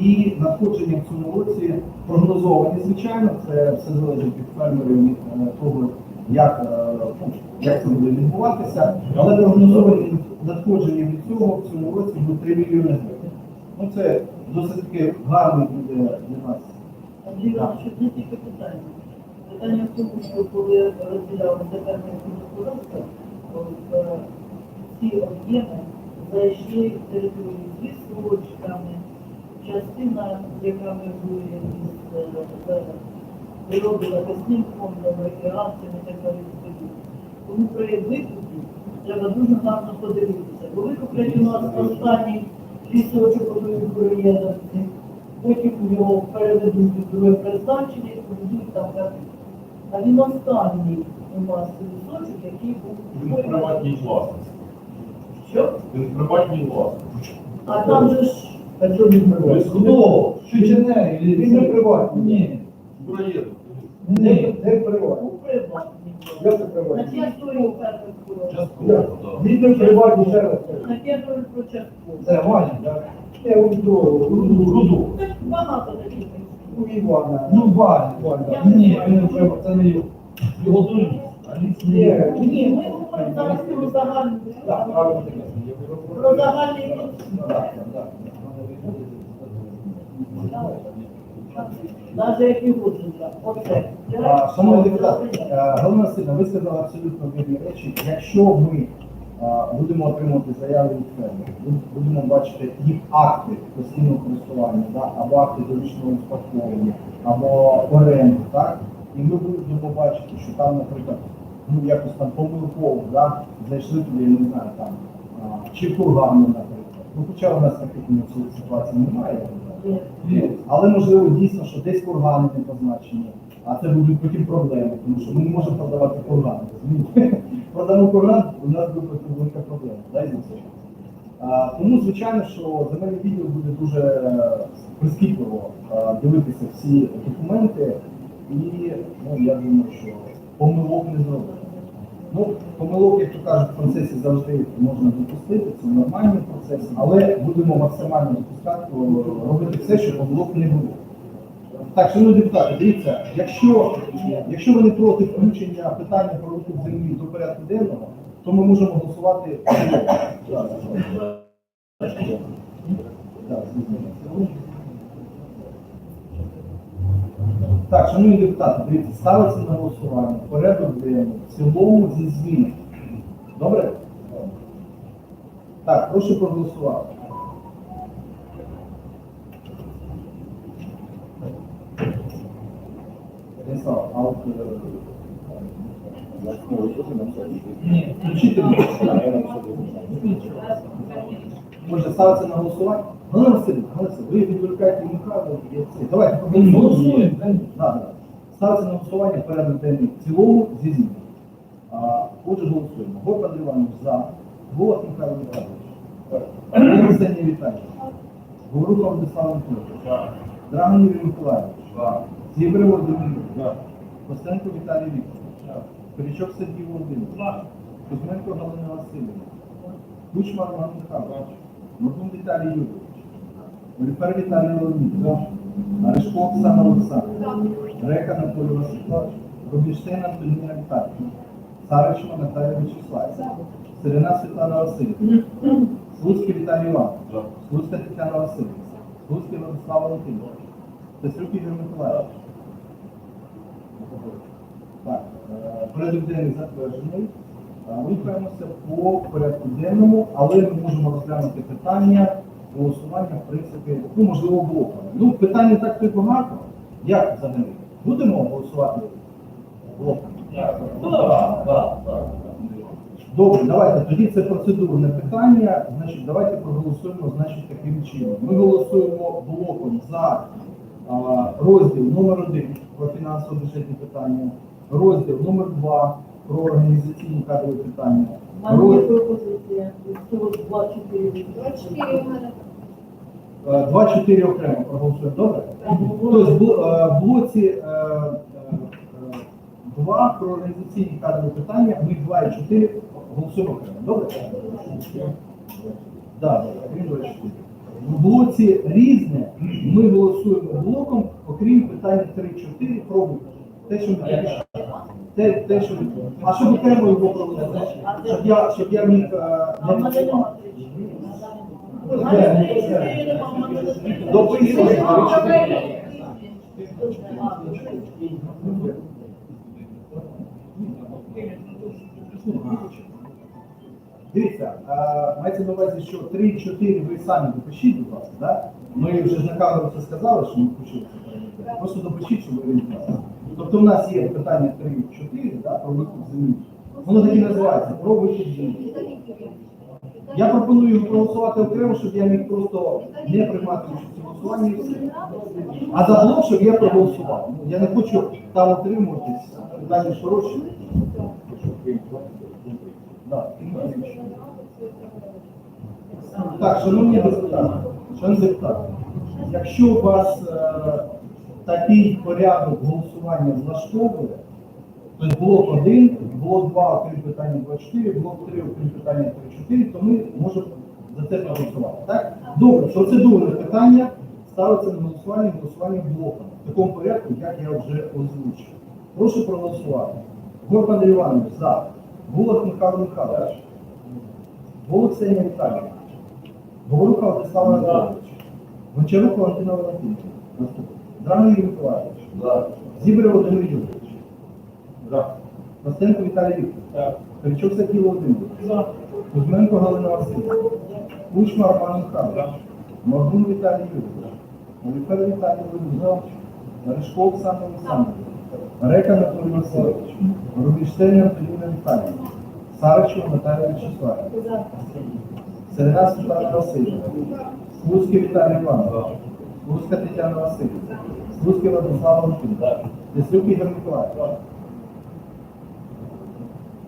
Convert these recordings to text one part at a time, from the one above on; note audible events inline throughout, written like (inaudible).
І надходження в цьому році прогнозовані, звичайно, це все залежить від фермерів, е, того, як, е, ну, як це буде відбуватися. Але прогнозовані надходження від цього в цьому році буде 3 мільйони гривень. Ну це досить таки гарний буде для нас. Андрій Іванович, не тільки питання. Питання в тому, що коли розділяли фермерські господарства, е, ці об'єми зайшли в територію з відстрочками, частина, яка межує із е, природозахисним фондом, рекреацією і так далі. Тому при викупі треба дуже гарно подивитися. Бо викуплять у нас останній лісочок одної проєдності, потім його переведуть у друге призначення і поведуть там картину. А він останній у нас лісочок, який був приватній власності. Що? Він приватній власності. А там же ж, а що він приватний? Хто? Шичене? Він не приватний. Ні. Проєкт. Не, не приватний. У. Я це На приватний. ця історія у Частково. Він не приватний, ще раз кажу. На першому про. Це Ваня, так? Я у того, руду. Так багато таких. У Івана. Ну, Ваня. Ваня. Ні, він не треба, це не його. Його друзі. А ліс не Ні. Ні, ми говоримо зараз про загальну. Так, таке. Про загальний Так, як і Гудженка. Оце. А, Шановні депутати, е, Галина Васильівна, ви сказали абсолютно вірні речі. Якщо ми е, будемо отримувати заяви від фермерів, будемо бачити їх акти постійного користування, або акти довічного успадковування, або оренди, так? І ми будемо бачити, що там, наприклад, ну якось там помилково, да, зайшли туди, я не знаю, там, чи кургану, наприклад. Ну, хоча у нас таких ну, ситуацій немає. Але можливо дійсно, що десь кургани не позначені, а це будуть потім проблеми, тому що ми не можемо продавати кургани. розумієте? (laughs) Продамо курган, у нас буде велика проблема. Дай. А, тому, звичайно, що земельний відділ буде дуже е, прискіпливо е, дивитися всі документи, і ну, я думаю, що помилок не зробить. Ну, помилок, як то кажуть, в процесі завжди можна допустити, це нормальний процес, але будемо максимально допускати, робити все, щоб помилок не було. Так, шановні депутати, дивіться, якщо, якщо ви не проти включення питання про руку землі до порядку денного, то ми можемо голосувати. Так, шановні депутати, дивіться, ставиться на голосування порядок денний в цілому зі змінами. Добре? Так, прошу проголосувати. Станіслав, а от... е, Ні, включити Може, ставиться на голосування? Галина Васильівна, Галина Васильівна, ви відволікаєте Михайло, я це. Давайте проголосуємо. Ставиться на голосування порядок денний в цілому зі змінами. А, Отже, голосуємо. Горб Андрій Іванович за. Голос Михайло Михайлович. Арсеній Віталійович. Говоруха Владислав Анатолійович. Драган Юрій Миколаївич. Зібри Володимир. Костенко Віталій Вікторович. Перечок Сергій Володимирович. Кузьменко Галина Васильівна. Кучма Роман Михайлович. Моргун Віталій Юрійович. Оліфер Віталій Леонідович. Арешко Оксана Олександровна. Река Анатолій Васильович. Рубіштейн Антоніна Віталійовна. Сарична Наталія Вячеславівна. Сирена Світлана Васильівна. Слуцький Віталій Іванович. Слуцька Тетяна Васильівна. Слуцький Владислав Валентинович. Тесюк Ігор Миколаївич. Так, е, порядок денний затверджений. Е, Рухаємося по порядку денному, але ми можемо розглянути питання голосування, в принципі, ну, можливо, блоками. Ну, питань не так то й багато. Як взагалі? Будемо голосувати блоками? Добре, давайте. Тоді це процедурне питання. Значить, давайте проголосуємо значить, таким чином. Ми голосуємо блоком за а, розділ номер 1 про фінансово-бюджетні питання, розділ номер 2 про організаційні кадрові питання. У мене є пропозиція. Цього 2-4 Е, Два-чотири окремо проголосуємо, добре? Тобто в е, блоці е, е, е, два про організаційні кадрові питання, ми два і чотири голосуємо окремо, добре? Так, крім два і чотири. В блоці різне ми голосуємо блоком, окрім питання 3-4 про. Те, що ми тільки. Те, те, що а щоб окремо його проголосувати, щоб я, щоб я міг е, не. Дивіться, е, мається на увазі, що 3-4 ви самі допишіть, будь ласка, да? Ми вже ж на камеру це сказали, що ми це прийняти. Просто допишіть, щоб ви орієнтувалися. Тобто у нас є питання 3-4, да, про викуп землі. Воно так і називається про викуп землі. Я пропоную проголосувати окремо, щоб я міг просто не приймати участь у голосуванні. А за блок, щоб я проголосував. Ну, Я не хочу там отримуватись, питання широчі. Да. Так, шановні депутати, шановні депутати, якщо у вас е, такий порядок голосування влаштовує, тобто блок 1, блок 2, окрім питання 24, блок 3, окрім питання 34, то ми можемо за це проголосувати. Так? Добре, процедурне питання ставиться на голосування, голосування блоком, в такому порядку, як я вже озвучив. Прошу проголосувати. Андрій Іванович, за. Булах Михайло Михайлович. Голуб Ксенія Віталіївна. Говоруха Владислав Анатолійович. Гончарук Валентина Валентинівна. Наступний. Драний Юрій Миколаївич. За. Зібер Володимир Юрійович. За. Костенко Віталій Вікторович. Киричук Сергій Володимирович. Кузьменко Галина Васильівна. Кучма Роман Михайлович. Моргун Віталій Юрійович. Оліфер Віталій Володимирович. Ришко Олександр Олександрович. Река Анатолій Васильович. Рубінштейн Антоніна Віталіївна. Саричева Наталія Вячеславівна. Середа Світлана Васильівна. Слуцький Віталій Іванович. Слуцька Тетяна Васильівна. Слуцький Владислав Валентинович. Теслюк Ігор Миколаївич.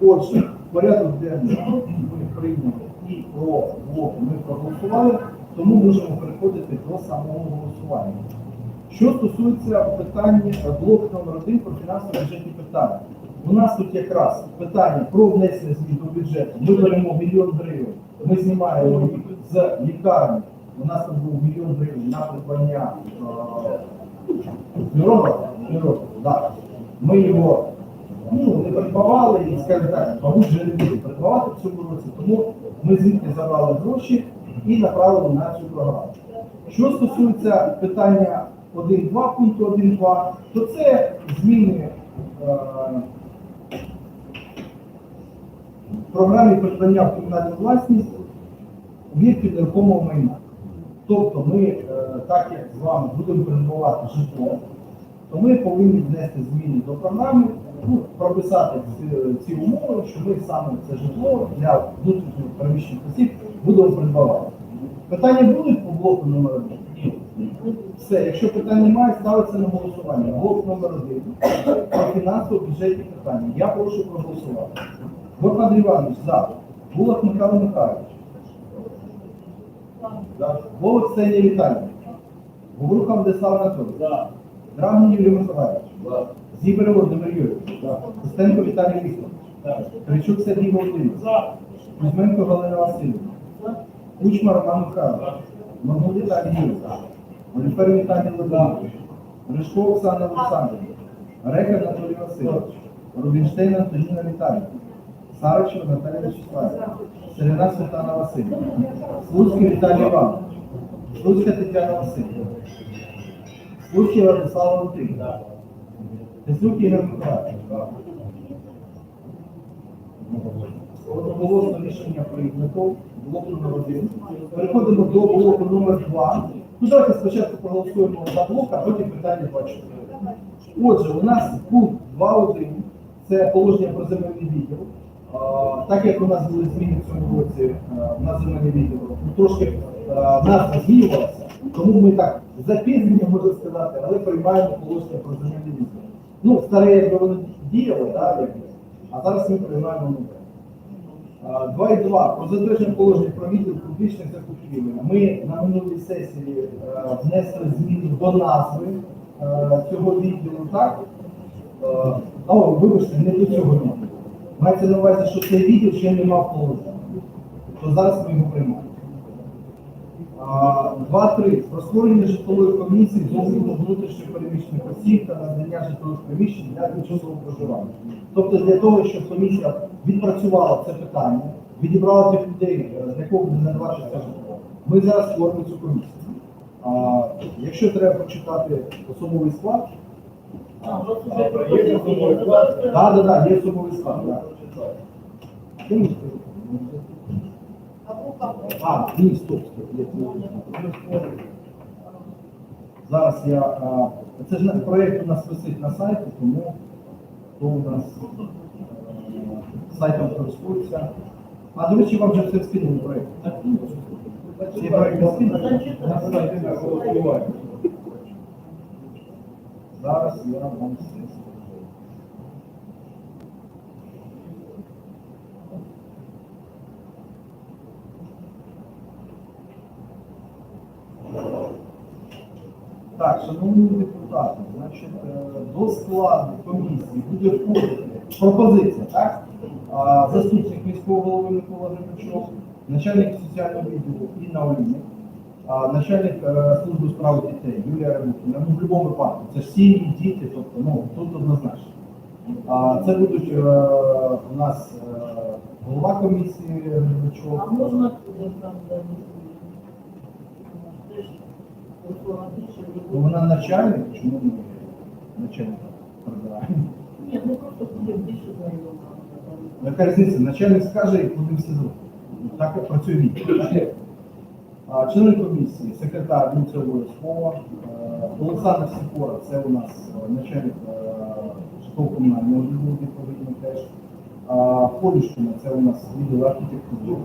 Отже, порядок денний ми прийняли і про блок ми проголосували, тому можемо переходити до самого голосування. Що стосується питання е, блок номер 1 про фінансово-бюджетні питання. У нас тут якраз питання про внесення змін до бюджету. Ми беремо мільйон гривень, ми знімаємо їх з лікарні. У нас там був мільйон гривень на придбання е, да. Ми його ну, не придбавали і, скажімо так, мабуть, вже не будемо придбавати в цьому році, тому ми звідти забрали гроші і направили на цю програму. Що стосується питання 1.2, пункту 1.2, то це зміни е, в програмі придбання в комунальну власність об'єктів нерухомого майна. Тобто ми, е, так як з вами будемо придбавати житло, то ми повинні внести зміни до програми, ну, прописати ці, умови, що ми саме це житло для внутрішніх переміщених осіб будемо придбавати. Питання будуть по блоку номер один? Ні. Все, якщо питань немає, ставиться на голосування. Блок номер один про фінансово-бюджетні питання. Я прошу проголосувати. Горбан Іванович, за. Булах Михайло Михайлович. Голос Ксенія Віталіївна. Говоруха Владислав Анатолійович. Драгній Юрій Миколаївич. Зібер Володимир Юрійович. Костенко Віталій Вікторович. Кричук Сергій Володимирович. Кузьменко Галина Васильівна. Кучма Роман Михайлович. Магнул Віталій Юрійович. Оліфер Віталій Володимирович. Ришко Оксана Олександрівна. Река Анатолій Васильович. Рубінштейн Антоніна Віталіївна. Саричева Наталія Вячеславівна. Серена Світлана Васильівна. Слуцький Віталій Іванович. Слуцька Тетяна Васильівна. Слуцький Владислав Валентинович. Теслюк Ігор Миколаївич. Одноголосно рішення прийнято. Блок номер один. Переходимо до блоку номер два. Ну, давайте спочатку проголосуємо за блок, а потім питання 24. Отже, у нас пункт 2.1 це положення про земельний відділ. Так як у нас були зміни в цьому році а, на земельний відділ, ну, трошки а, назва змінювалася, тому ми так запізнення, можна сказати, але приймаємо положення про земельний відділ. Ну, старе, якби воно діяло, да, а зараз ми приймаємо нове. А, 2.2. Про затвердження положення про відділ публічних закупівель. Ми на минулій сесії е, внесли зміни до назви е, цього відділу, так? Е, О, вибачте, не до цього відділу. Мається на увазі, що цей відділ ще не мав положення. То зараз ми його приймаємо. А, Два-три. Про створення житлової комісії з огляду внутрішніх переміщених осіб та надання житлових приміщень для тимчасового проживання. Тобто для того, щоб комісія відпрацювала це питання, відібрала тих людей, е, з якого буде надаватися житло. Ми зараз створимо цю комісію. А, якщо треба почитати особовий склад, так, так, так, є особовий склад. Да. А, ні, стоп, стоп. є. Зараз я. а, Це ж на- проєкт у нас висить на сайті, тому то у нас е, сайтом користується. А, до речі, вам вже все скинули проєкт. Ці проєкти скинули? На сайті на голосування. Зараз я вам все скажу. Так, шановні депутати, значить, е, до складу комісії буде входити пропозиція, так? Заступник міського голови Микола Гребачов, начальник соціального відділу Інна Олійник, а, начальник е, служби у справи дітей Юлія Рябухіна. Ну, в будь-якому випадку, це ж сім'ї, діти, тобто, ну, тут однозначно. А, Це будуть е, у нас е, голова комісії Гребачов. А можна туди там, ми Ну, вона начальник, чому не начальник прибирає? Ні, ну просто буде більше знайомо. Яка різниця? Начальник скаже і куди все зробить. Так працює відділ. Члени комісії, секретар ну, обов'язково. Е, Олександр Сікора, це у нас е, начальник житлово-комунального відділу відповідно теж. Поліщина, це у нас відділ архітектури.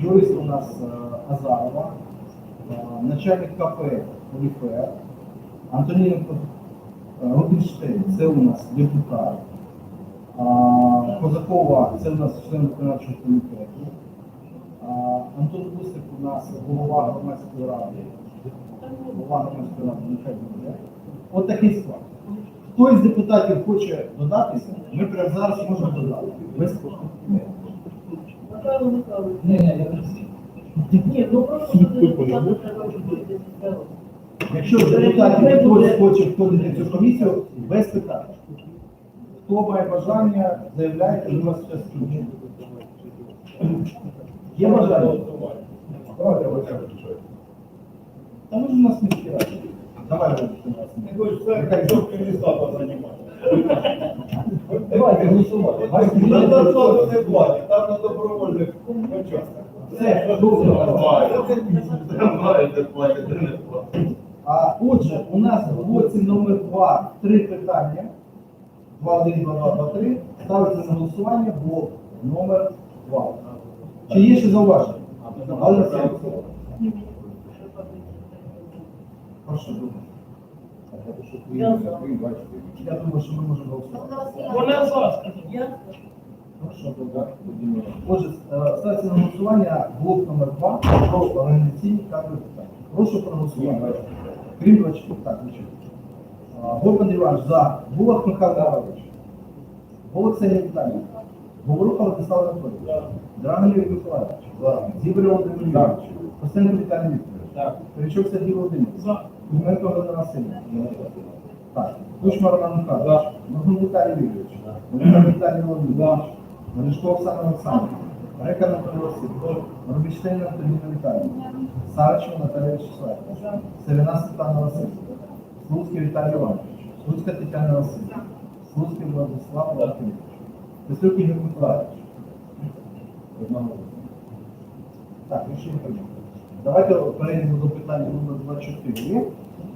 Юрист у нас е, Азарова, Е, начальник КП Поліфер, Антонінко е, Рубінштейн, це у нас депутат. Козакова, це у нас член виконавчого комітету. А, Антон Гусик у нас голова громадської ради. Голова громадської ради, нехай буде. От такий склад. Хто із депутатів хоче додатися, ми прямо зараз можемо додати. Без. Ні, ні, я не всі. Ні, ну просто. Якщо депутатів хтось хоче входити в цю комісію, без питань. Хто має бажання, заявляйте, ми вас все включимо. Є бажання? Давайте почнемо. Та ми ж у нас міські раді. Давай Валерій, у нас Ти хочеш це, Киргизстан займати. Давайте голосувати. Там зарплату не платять, там на добровольних початках. Все, добре. Не. А отже, у нас в блоці номер 2 три питання. 2, 1, 2, 2, 2, 3. Ставиться на голосування блок номер 2. Чи є ще зауваження? Галина Сергіївна, Ні, ні, ще подивіться. Прошу дуже. Я за. Я думаю, що ми можемо голосувати. Вона за, скажіть. Я Прошу дуже. Отже, е, ставиться на голосування блок номер 2 про організаційні кадрові питання. Прошу проголосувати. Крім 24. Так, нічого. Горбан Іванович за. Булах Михайло Іванович. Голод Ксенія Віталіївна. Говоруха Владислав Анатолійович. Драган Юрій Миколаївич. За. Зібрий Володимир Юрійович. Костенко Віталій Вікторович. Перечук Сергій Володимирович. За. Кузьменко Галина Васильівна. Так. Кучма Роман Михайлович. Моргун Віталій Юрійович. Моргун Віталій Володимирович. Мережко Оксана Олександровна. Река Анатолій Васильович. Робіштейн Антоніна Віталіївна. Сарачева Наталія Вячеславівна. Серена Світлана Васильівна. Слуцький Віталій Іванович. Слуцька Тетяна Васильівна. Слуцький Владислав Владимирович. Петрюк Ігор Миколаївич. Так, рішення прийнято. Давайте перейдемо до питання номер 24.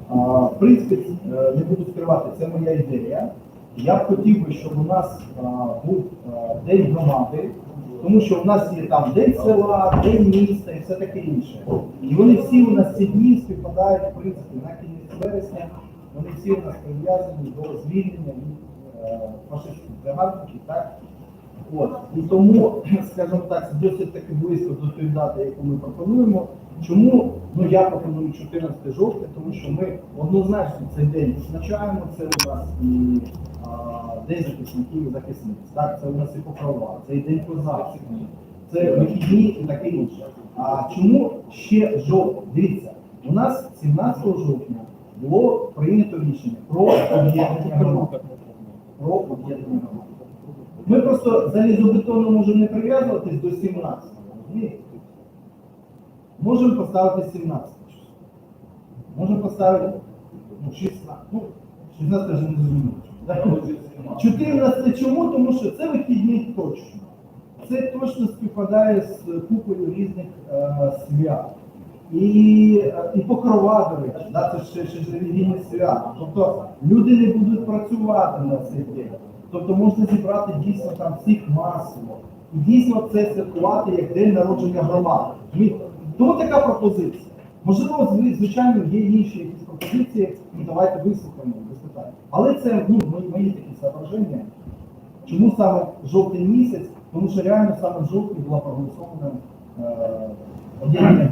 А, В принципі, е, не буду скривати, це моя ідея. Я б хотів би, щоб у нас а, був а, день громади, тому що у нас є там день села, день міста і все таке інше. І вони всі у нас ці дні співпадають, в принципі, на кінець вересня, вони всі у нас прив'язані до звільнення від фашистських загарбників, так? От. І тому, скажімо так, досить таки близько до тої дати, яку ми пропонуємо. Чому ну, я пропоную 14 жовтня, тому що ми однозначно цей день відзначаємо, це у нас і а, День захисників і захисниць. Так, це у нас і покрова, це і День козацький, Це вихідні і таке інше. А чому ще жовтень? Дивіться, у нас 17 жовтня було прийнято рішення про об'єднання громад. Про об'єднання. Ми просто залізобетонно можемо не прив'язуватись до 17 розумієте? Можемо поставити 17 число. Можемо поставити ну, 16. Ну, 16 вже не зрозуміло. 14 чому? Тому що це вихідні точно. Це точно співпадає з купою різних е, свят. І, і покрова, до речі, да, це ще, ще ж релігійне свято. Тобто люди не будуть працювати на цей день. Тобто можна зібрати дійсно там всіх масово. І дійсно це святкувати як день народження громади. Тому така пропозиція. Можливо, звичайно, є інші якісь пропозиції, і давайте вислухаємо питань. Але це ну, мої, такі соображення. Чому саме жовтень місяць? Тому що реально саме в жовтні була проголосована е, об'єднання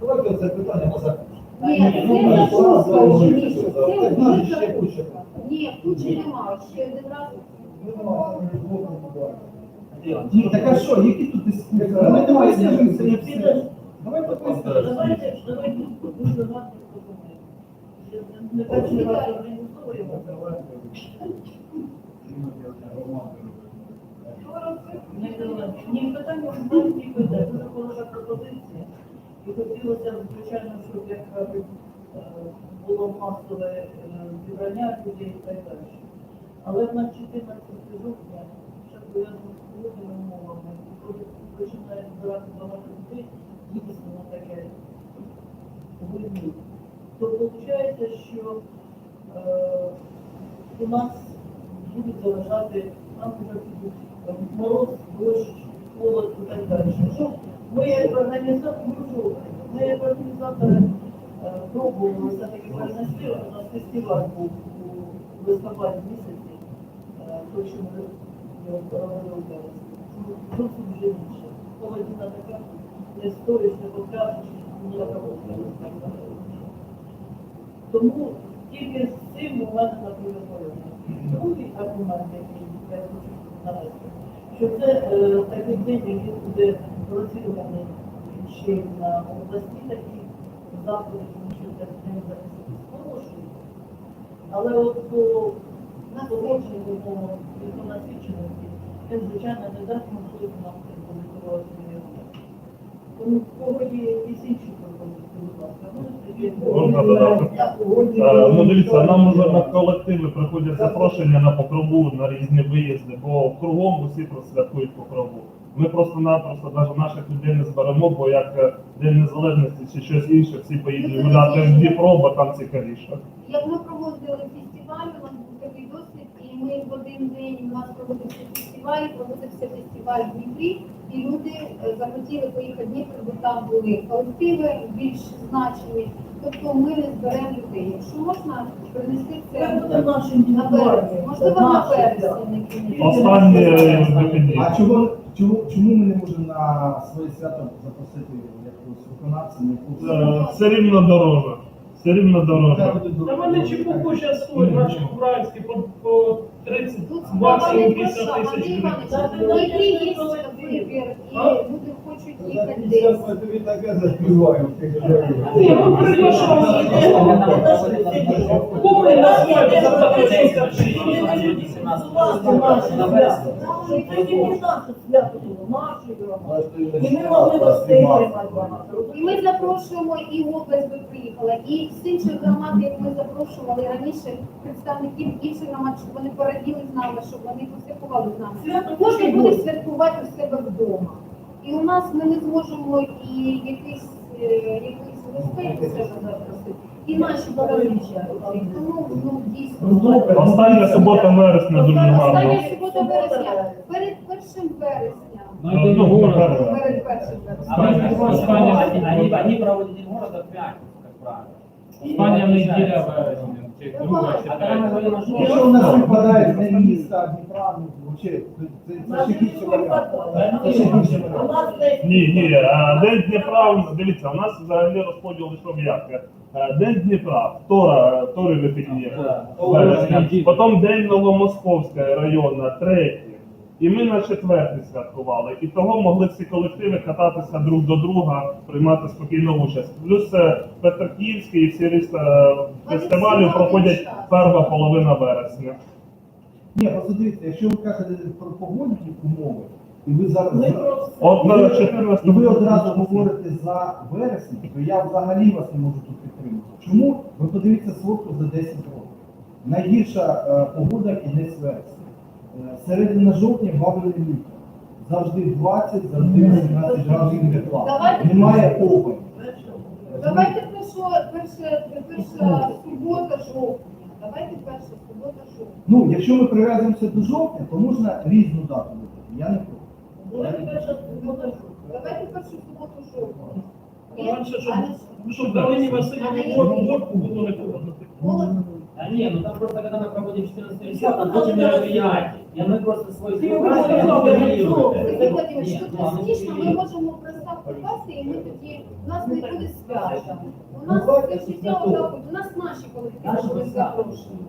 Давайте це питання на. Ні, Ну, це не ну, шостого ну, ну, Це ну, вже ще куча. Ні, кучі немає. Ще один раз. Ні, так а що, які тут дискусії? Давайте висловимося і все. Давайте висловимося. Давайте, давайте дуже важко подумаємо. Не раз організовуємо. Ні, питання в ні питання. Дуже хороша пропозиція. І хотілося звичайно, щоб як е, було масове е, зібрання людей і так далі. Але на 14 жовтня, ще пов'язано з погодними умовами, коли починає збирати багато людей, дійсно на таке гульні, то виходить, що е, у нас будуть залишати, нам вже підуть е, мороз, дощ, холод і так далі. Ми як організатори, ми як організатори е, пробували все-таки перенести, у нас фестиваль був у листопаді місяці, е, той, що ми. Ну, Зовсім вже інше. Холодина така, не стоїш, не покажеш, ніякого Тому тільки з цим у мене наприклад. Другий аргумент, який я хочу навести, що це е, такий день, який буде розірваний ще й на обласні такі заходи, тому що це захисту хороший. Але от по насиченню, по він, звичайно, не дасть можливості нам роботи. Тому в кого є якісь інші пропозиції, будь ласка, Можна додати? Е, Ну дивіться, нам уже на колективи приходять запрошення на покрову, на різні виїзди, бо кругом усі святкують покрову. Ми просто-напросто навіть наших людей не зберемо, бо як е, День Незалежності чи щось інше, всі поїдуть гуляти в Дніпро, бо там цікавіше. Як ми проводили фестиваль, у нас був такий досвід, і ми в один день у нас проводився фестиваль, проводився фестиваль в Дніпрі, і люди е, захотіли поїхати в Дніпро, бо там були колективи більш значені. Тобто ми не зберемо людей. Якщо можна принести Це на березень, можливо, на березень. Останнє вихідні. А чого, чому, чому ми не можемо на своє свято запросити якогось виконавця, на Е, якусь... Все рівно дороже. Все рівно дороже. Та дорога? вони чепуху зараз стоять наші українські по, по 30, Тут справа не максимум проста, 50 тисяч гривень. Вибір, і хочуть їхати ми приглашаємо. І ми могли. І ми запрошуємо і область би приїхала, і з інших громад, як ми запрошували раніше представників інших громад, щоб вони пораділи з нами, щоб вони посвяткували з нами. Кожен буде святкувати в себе вдома. І у нас ми не зможемо і якийсь е, якийсь гостей у себе запросити. І наші. Тому ну дійсно. Остання субота вересня дуже гарно. Остання субота вересня. Перед першим вересня. Ну, ну. Перед першим вересня. они, проводят День города в пятницу, как правило. Испания неделя вересня. Якщо у нас випадає не міста, Дніпра, Ні, ні, е, День Дніпра, дивіться, у нас взагалі розподіл йшов як. Е, День Дніпра, втора, вторий вихідні. Потім День Новомосковська районна, третій. І ми на четвертий святкували. І того могли всі колективи кататися друг до друга, приймати спокійну участь. Плюс е, Петриківський і всі решта фестивалю проходять перша половина вересня. Ні, просто дивіться, якщо ви кажете про погодні умови, і ви зараз Ми про все. От на і 14 ви одразу говорите за вересень, то я взагалі вас не можу тут підтримати. Чому? Ви подивіться сводку за 10 років. Найгірша е, погода кінець вересня. Е, середина жовтня бавили літо. Завжди 20, завжди 18 градусів тепла. Давайте- Немає опадів. Давайте перша, перша, перша субота жовтня. Давайте перша субота. Ну, якщо ми прив'язуємося до жовтня, то можна різну дату вибрати. Я не проти. Давайте перша субота жовтня. Давайте першу суботу жовтня. І- Раніше, щоб, а не- ну, щоб Галині Васильівні водку було не поводити. Молодь. Да не, ну там просто когда мы проводим 14 числа, там тоже мероприятие. И мы просто свой Ты свой уже праздник сказал, контролируем. Сергій Владимирович, Ні, тут ну, а ну, частично ми і- можемо представ попасти, і ми тоді, у нас не буде свята. У Ну, нас так, це це життя готово. отак, от, у нас наші колективи Наши були высоты, запрошені.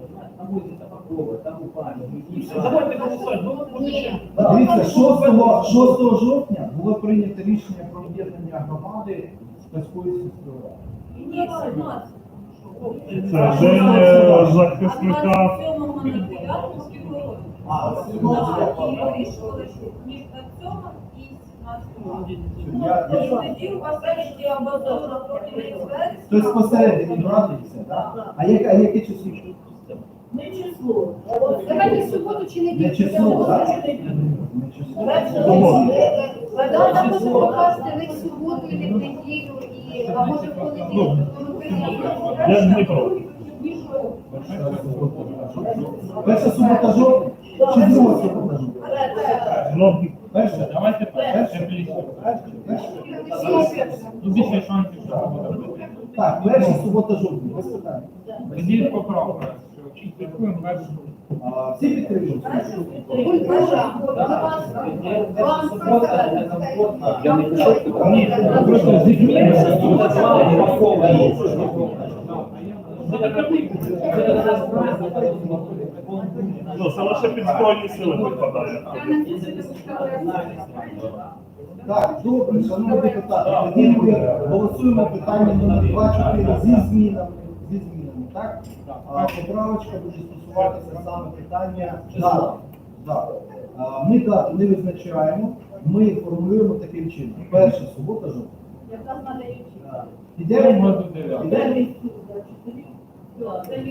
там будет там упали, и. Давайте голосувати, було б ще. Дивіться, 6, 6 жовтня було прийнято рішення про об'єднання громади з Каської сільської. Ні, 17. Це день е, захисника. А, Так, і вирішували, що між 7 і 17. Я, я, Тоді у вас проти. Тобто посередині брати все, так? А яке число? Не число. Давайте в суботу чи неділю. Не число, так? Не число. Е, може попасти не в суботу, і не в неділю, і, а може в понеділок. прийняти. Я з Перша субота жовтня? Чи друга субота жовтня? Ну, Перша? Давайте Перша? перша. Перша? Ну, більше шансів, що буде. Так, перша субота жовтня, без питань. Тоді поправка. Слідкуємо першу. Всі підтримують? Я не пішов, ні, просто з дітьми ну, це лише під збройні сили підпадає. Так, добре, шановні депутати, тоді ми голосуємо питання номер 2-4 зі змінами. Зі змінами, так? А, поправочка буде стосуватися саме питання дати. дати. А, Ми дату не визначаємо, ми формулюємо таким чином. Перша субота жовтня. Якраз?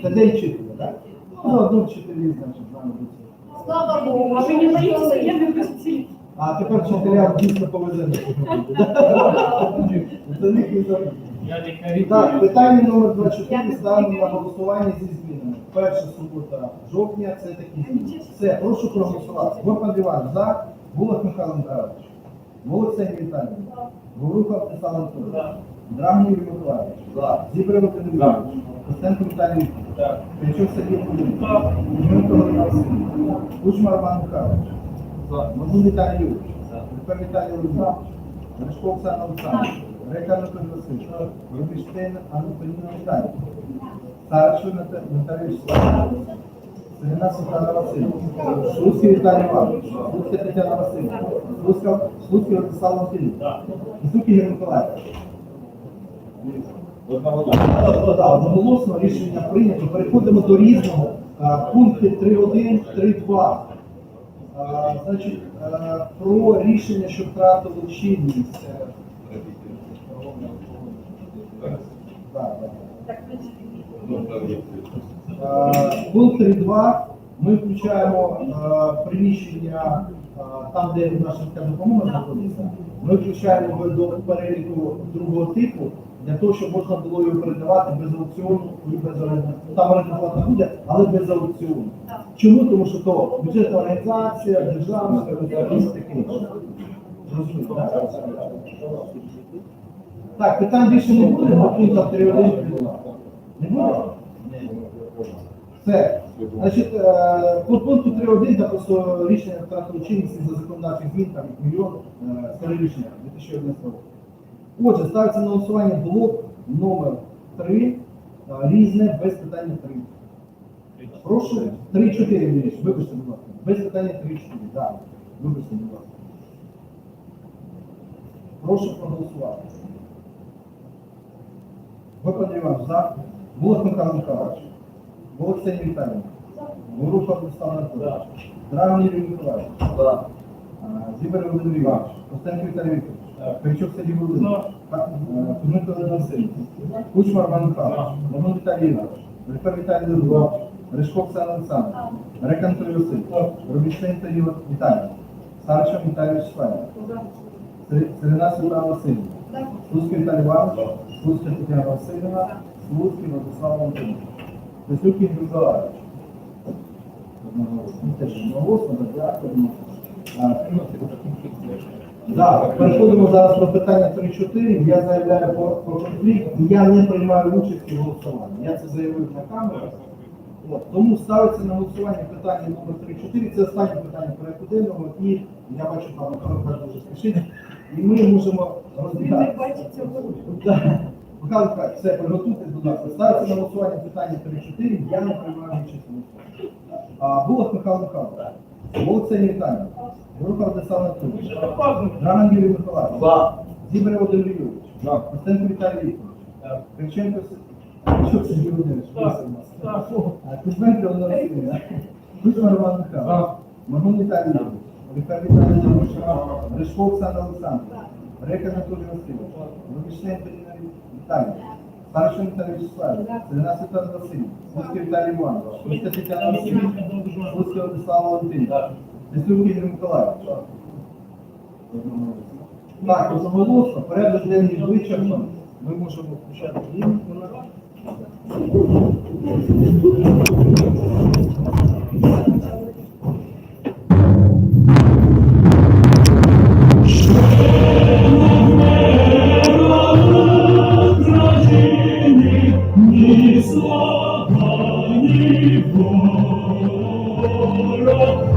Це день вчителя, так? Ну, одну вчителі, значить, з вами буде. Слава Богу. А ви не боїтеся, я не безціль. А тепер вчителям дійсно повезе. За них не забудуть. Так, питання номер 24 ставимо на голосування зі змінами. Перша субота жовтня це такі зміни. Все, прошу проголосувати. Горпан Іван за, Булах Михайло Михайлович, Волоцей Віталій, Говоруха Олександр Анатолійович, Драгнів Юрій Миколаївич, Зібрев Василь Іванович, Костенко Віталій Вікторович, Печук Сергій Володимирович, Дмитро Васильович, Кучма Роман Михайлович, Мазун Віталій Юрійович, Тепер Віталій Олександрович, Рашко Оксана Олександрович, Река Анатолій Васильович, Рубіштейн Антоніна Віталій, Старший Наталія Вячеславовна, Селена Світлана Васильівна, Слуцький Віталій Іванович, Слуцька Тетяна Васильівна, Слуцький Ростислав Васильович, Слуцький Ігор Миколаївич. Одноголосно рішення прийнято. Переходимо до різного. Пункти 3.1, 3.2. А, Значить, про рішення, що втратило чинність. е, да, да. Е, Пункт 3.2. Ми включаємо е, приміщення е, там, де наша допомога знаходиться. Ми включаємо його до переліку другого типу для того, щоб можна було його передавати без аукціону і без оренди. Там оренда плата буде, але без аукціону. Чому? Тому що то бюджетна організація, державна, і таке інше. Зрозуміло, так? Так, питань більше не буде, по пунктам 3.1. Не буде? Все. Значить, е, по пункту 3.1 та просто рішення втратило чинність за законодавчих змін, там мільйон е, старе рішення 2011 року. Отже, ставиться на голосування блок номер 3, е, різне, без питання 3. Прошу, 3-4, вибачте, будь ласка, без питання 3-4, так. Вибачте, будь ласка. Прошу проголосувати. Випадок Іван за. Булат Михайло Михайлович. Булат Ксенія Віталіївна. Горуша Владислав Анатолійович. Драган Юрій Миколаївич. А, Зібер Володимир Іванович. Костенко Віталій Вікторович. Кричук Сергій Володимирович. Кузьменко Олег Васильович. Кучма Роман Михайлович. Роман Віталій Іванович. Рефер Віталій Леонідович. Ришко Оксана Олександровна. Рек Анатолій Васильович. Робіцин Сергій Віталій. Старшин Віталій Вячеславович. Серена Світлана Васильівна. Слуцький Віталій Іванович. Слуцька Тетяна Васильівна. Слуцький Владислав Миколаївич. Одноголосно. Теж одноголосно, дякуємо. Так, переходимо зараз до питання 3-4. Я заявляю про, про конфлікт, і я не приймаю участь у голосуванні. Я це заявив на камеру. От, тому ставиться на голосування питання номер 3-4. Це останнє питання порядку денного, і я бачу, пан Михайло дуже спішить. І ми можемо розглядати. Так. Михайло Михайлович, все, приготуйтесь, будь ласка. Ставиться на голосування питання 3-4. Я не приймаю участь. А, Булах Михайло Михайлович. Володимир Віталій. Група Владислав Анатолійович. Драган Юрій Миколаївич. Зібер Володимир Юрійович. Костенко Віталій Вікторович. Що Сергій Володимирович? Кузьменко Олена Васильівна. Кузьма Роман Михайлович. Магун Віталій Юрійович. Рихар Віталій Юрійович. Ришко Оксана Олександровна. Река Анатолій Васильович. Рубічний Віталій Вячеславович. Серена Світлана Васильівна. Слуцький Віталій Іванович. Слуцька Тетяна Васильівна. Слуцький Владислав Валентинович. Теслюк Ігор. Так, одноголосно, порядок денний вичерпаний. Ми можемо включати їм. Ні слава,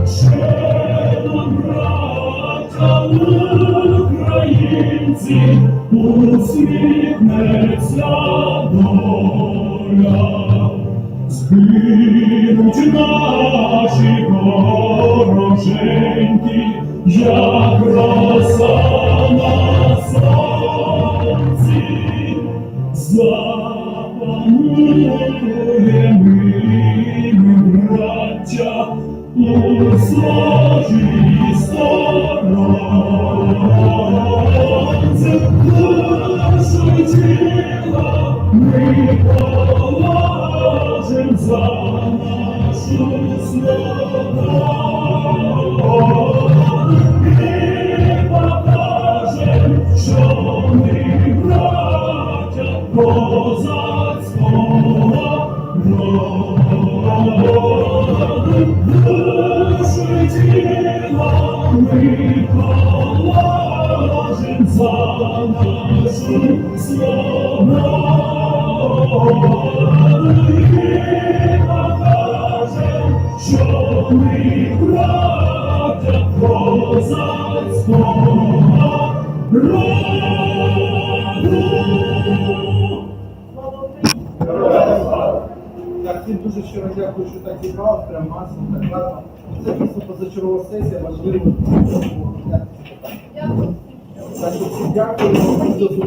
ще нам, українці, усміхнеться доля. Вороженьки, як роса на Дякую. Дякую.